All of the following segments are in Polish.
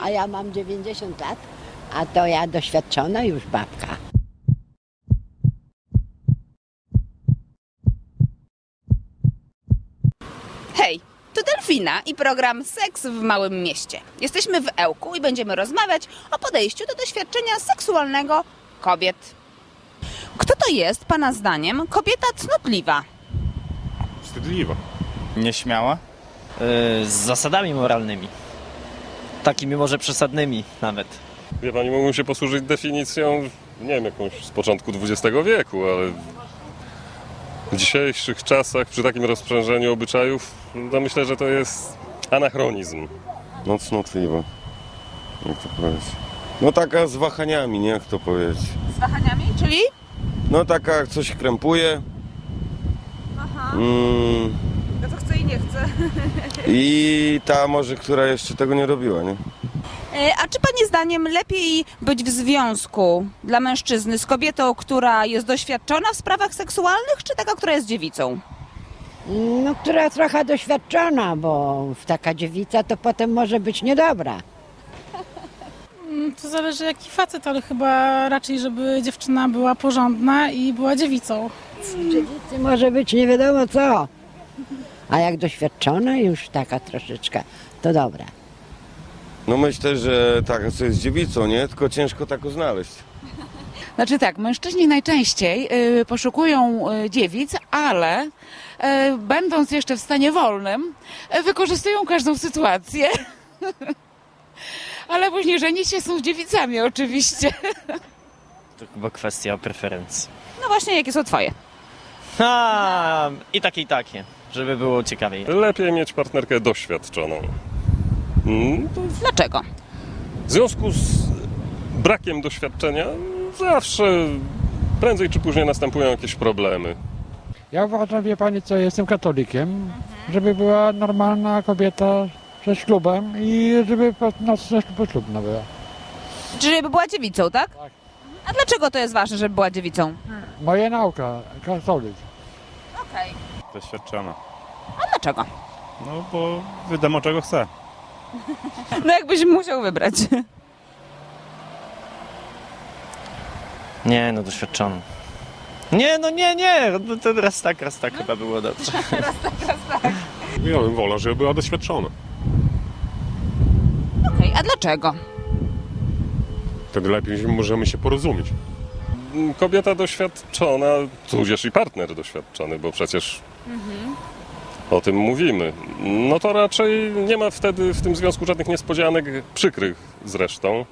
A ja mam 90 lat, a to ja doświadczona już babka. Hej, to Delfina i program Seks w Małym Mieście. Jesteśmy w Ełku i będziemy rozmawiać o podejściu do doświadczenia seksualnego kobiet. Kto to jest, Pana zdaniem, kobieta cnotliwa? Wstydliwa. Nieśmiała? Yy, z zasadami moralnymi. Takimi może przesadnymi nawet. Wie pani, mógłbym się posłużyć definicją, nie wiem, jakąś z początku XX wieku, ale w dzisiejszych czasach, przy takim rozprzężeniu obyczajów, no myślę, że to jest anachronizm. No cnotliwa. Jak to powiedzieć? No taka z wahaniami, nie? Jak to powiedzieć? Z wahaniami, czyli? No taka jak coś krępuje. Mm, Nie chce. I ta może, która jeszcze tego nie robiła, nie? E, A czy Pani zdaniem lepiej być w związku dla mężczyzny z kobietą, która jest doświadczona w sprawach seksualnych, czy taka, która jest dziewicą? No, która trochę doświadczona, bo taka dziewica to potem może być niedobra. To zależy jaki facet, ale chyba raczej, żeby dziewczyna była porządna i była dziewicą. Dziewicy może być nie wiadomo co. A jak doświadczona już taka troszeczkę, to dobra. No myślę, że taka co jest dziewicą, nie? Tylko ciężko taką znaleźć. Znaczy tak, mężczyźni najczęściej y, poszukują y, dziewic, ale y, będąc jeszcze w stanie wolnym, y, wykorzystują każdą sytuację. ale później żeni się są z dziewicami oczywiście. To chyba kwestia preferencji. No właśnie, jakie są Twoje? Ha, I takie i takie, żeby było ciekawiej. Lepiej mieć partnerkę doświadczoną. Mm, to Dlaczego? W związku z brakiem doświadczenia zawsze prędzej czy później następują jakieś problemy. Ja uważam, wie pani co, jestem katolikiem, żeby była normalna kobieta ze ślubem i żeby po- no, ze poślubna była. Czyli by była dziewicą, tak? Tak. A dlaczego to jest ważne, żeby była dziewicą? Moja nauka, katolik. Okej. Doświadczona. Dlaczego? No bo wiadomo czego chce. No jakbyś musiał wybrać. Nie, no doświadczony. Nie, no nie, nie, no to raz tak, raz tak chyba było dobrze. Ja bym wolał, żeby była doświadczona. Okej, a dlaczego? Wtedy lepiej możemy się porozumieć. Kobieta doświadczona, tudzież i partner doświadczony, bo przecież o tym mówimy. No to raczej nie ma wtedy w tym związku żadnych niespodzianek, przykrych zresztą.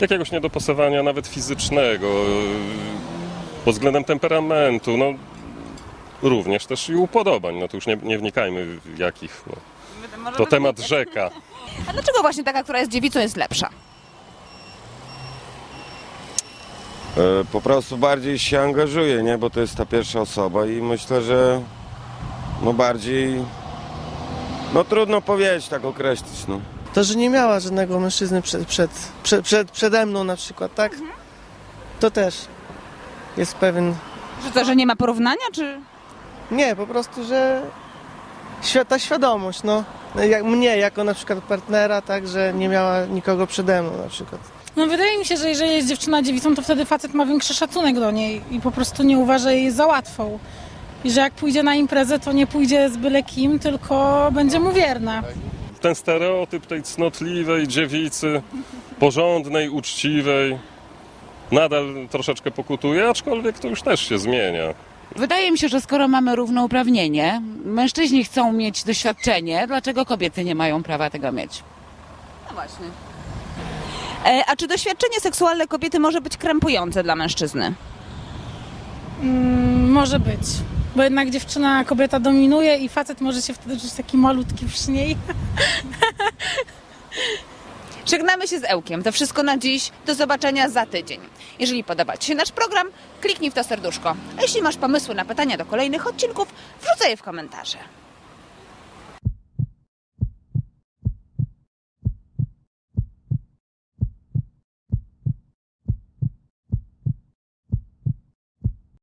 Jakiegoś niedopasowania nawet fizycznego, pod względem temperamentu, no również też i upodobań. No to już nie, nie wnikajmy w jakich, bo to temat rzeka. A dlaczego właśnie taka, która jest dziewicą, jest lepsza? E, po prostu bardziej się angażuje, nie? Bo to jest ta pierwsza osoba i myślę, że no bardziej... No trudno powiedzieć, tak określić, no. To, że nie miała żadnego mężczyzny przed, przed, przed, przed, przede mną na przykład, tak? To też jest pewien... Że to, że nie ma porównania, czy... Nie, po prostu, że świ- ta świadomość, no. Jak mnie, jako na przykład partnera, tak, że nie miała nikogo przede mną na przykład. No wydaje mi się, że jeżeli jest dziewczyna dziewicą, to wtedy facet ma większy szacunek do niej i po prostu nie uważa jej za łatwą. I że jak pójdzie na imprezę, to nie pójdzie z byle kim, tylko będzie mu wierna. ten stereotyp tej cnotliwej dziewicy, porządnej, uczciwej, nadal troszeczkę pokutuje, aczkolwiek to już też się zmienia. Wydaje mi się, że skoro mamy równouprawnienie, mężczyźni chcą mieć doświadczenie, dlaczego kobiety nie mają prawa tego mieć? No właśnie. E, a czy doświadczenie seksualne kobiety może być krępujące dla mężczyzny? Mm, może być. Bo jednak dziewczyna, kobieta dominuje i facet może się wtedy czuć taki malutki przy niej. Żegnamy się z Ełkiem. To wszystko na dziś. Do zobaczenia za tydzień. Jeżeli podoba Ci się nasz program, kliknij w to serduszko. A jeśli masz pomysły na pytania do kolejnych odcinków, wrzucaj je w komentarze.